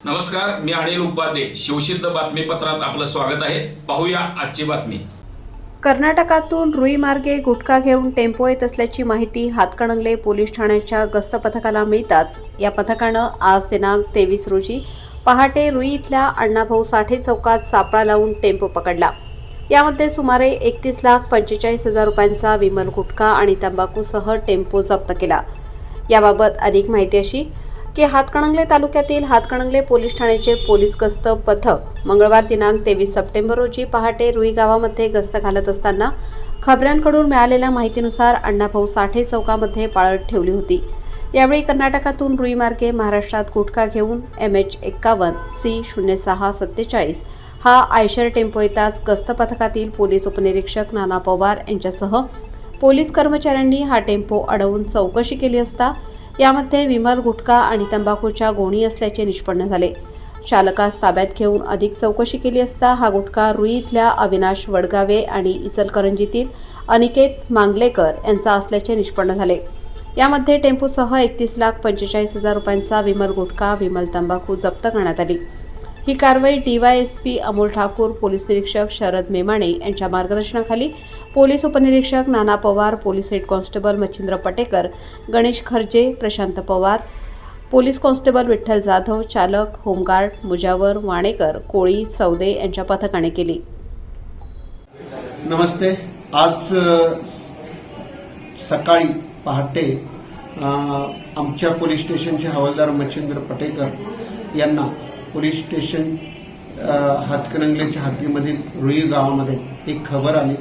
नमस्कार मी अनिल उपाध्ये. शिवसिद्ध बातमीपत्रात आपलं स्वागत आहे. पाहूया आजची बातमी. कर्नाटकातून रुई मार्गे गुटखा घेऊन टेम्पो येत असल्याची माहिती हातकणंगले पोलीस ठाण्याच्या गस्त पथकाला मिळताच. या पथकानं आज दिनांक तेवीस रोजी पहाटे रुई इथल्या अण्णाभाऊ साठे चौकात सापळा लावून टेम्पो पकडला. यामध्ये सुमारे एकतीस लाख पंचेचाळीस हजार रुपयांचा विमल गुटखा आणि तंबाखूसह टेम्पो जप्त केला. याबाबत अधिक माहिती अशी की हातकणंगले तालुक्यातील हातकणंगले पोलीस ठाण्याचे पोलीस गस्त पथक मंगळवार दिनांक तेवीस सप्टेंबर रोजी पहाटे रुई गावामध्ये गस्त घालत असताना खबऱ्यांकडून मिळालेल्या माहितीनुसार अण्णाभाऊ साठे चौकामध्ये पाळत ठेवली होती. यावेळी कर्नाटकातून रुईमार्गे महाराष्ट्रात गुटखा घेऊन एम एच एक्कावन्न सी शून्य सहा सत्तेचाळीस हा आयशर टेम्पो येताच गस्त पथकातील पोलीस उपनिरीक्षक नाना पवार यांच्यासह पोलीस कर्मचाऱ्यांनी हा टेम्पो अडवून चौकशी केली असता यामध्ये विमल गुटखा आणि तंबाखूच्या गोणी असल्याचे निष्पन्न झाले. चालकास ताब्यात घेऊन अधिक चौकशी केली असता हा गुटखा रुई इथल्या अविनाश वडगावे आणि इचलकरंजीतील अनिकेत मांगलेकर यांचा असल्याचे निष्पन्न झाले. यामध्ये टेम्पोसह एकतीस लाख पंचेचाळीस हजार रुपयांचा विमल गुटखा विमल तंबाखू जप्त करण्यात आली. ही कारवाई डीवायएसपी अमोल ठाकूर पोलीस निरीक्षक शरद मेमाणे यांच्या मार्गदर्शनाखाली पोलीस उपनिरीक्षक Nana Pawar police head constable Machhindra Patekar Ganesh Kharje Prashant Pawar police constable Vitthal Jadhav चालक होमगार्ड मुजावर वाणेकर कोळी सौदे यांच्या पथकाने केली. नमस्ते. आज सकाळी पहाटे आमच्या पोलीस स्टेशनचे हवालदार मच्छिंद्र पटेकर यांना पोलीस स्टेशन हातकणंगलेच्या हद्दीमधील रुई गावामध्ये एक खबर आली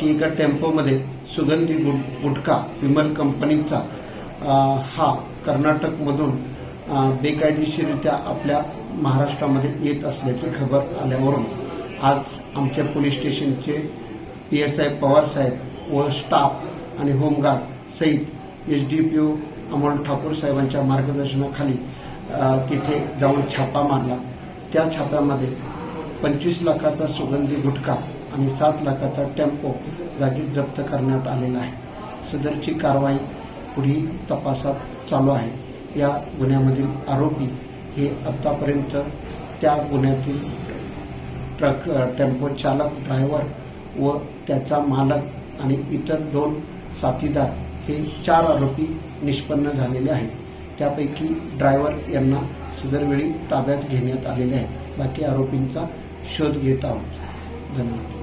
की एका टेम्पोमध्ये सुगंधी गुट गुटखा विमल कंपनीचा हा कर्नाटकमधून बेकायदेशीररित्या आपल्या महाराष्ट्रामध्ये येत असल्याची खबर आल्यावरून आज आमच्या पोलीस स्टेशनचे पी एस आय पवारसाहेब व स्टाफ आणि होमगार्ड सहित H D P O Amol Thakur साहेबांच्या मार्गदर्शनाखाली तिथे जाऊन छापा मारला. त्या छाप्यामध्ये पंचवीस लाखाचा सुगंधी गुटखा आणि सात लाखाचा टेम्पो जागी जप्त करण्यात आलेला आहे. सदरची कारवाई पुढील तपासात चालू आहे. या गुन्ह्यामधील आरोपी हे आत्तापर्यंत त्या गुन्ह्यातील ट्रक टेम्पो चालक ड्रायव्हर व त्याचा मालक आणि इतर दोन साथीदार हे चार आरोपी निष्पन्न झालेले आहेत. त्यापैकी ड्रायव्हर यांना सदरवेळी ताब्यात घेण्यात आलेले आहे बाकी आरोपींचा शोध घेत आहोत. धन्यवाद.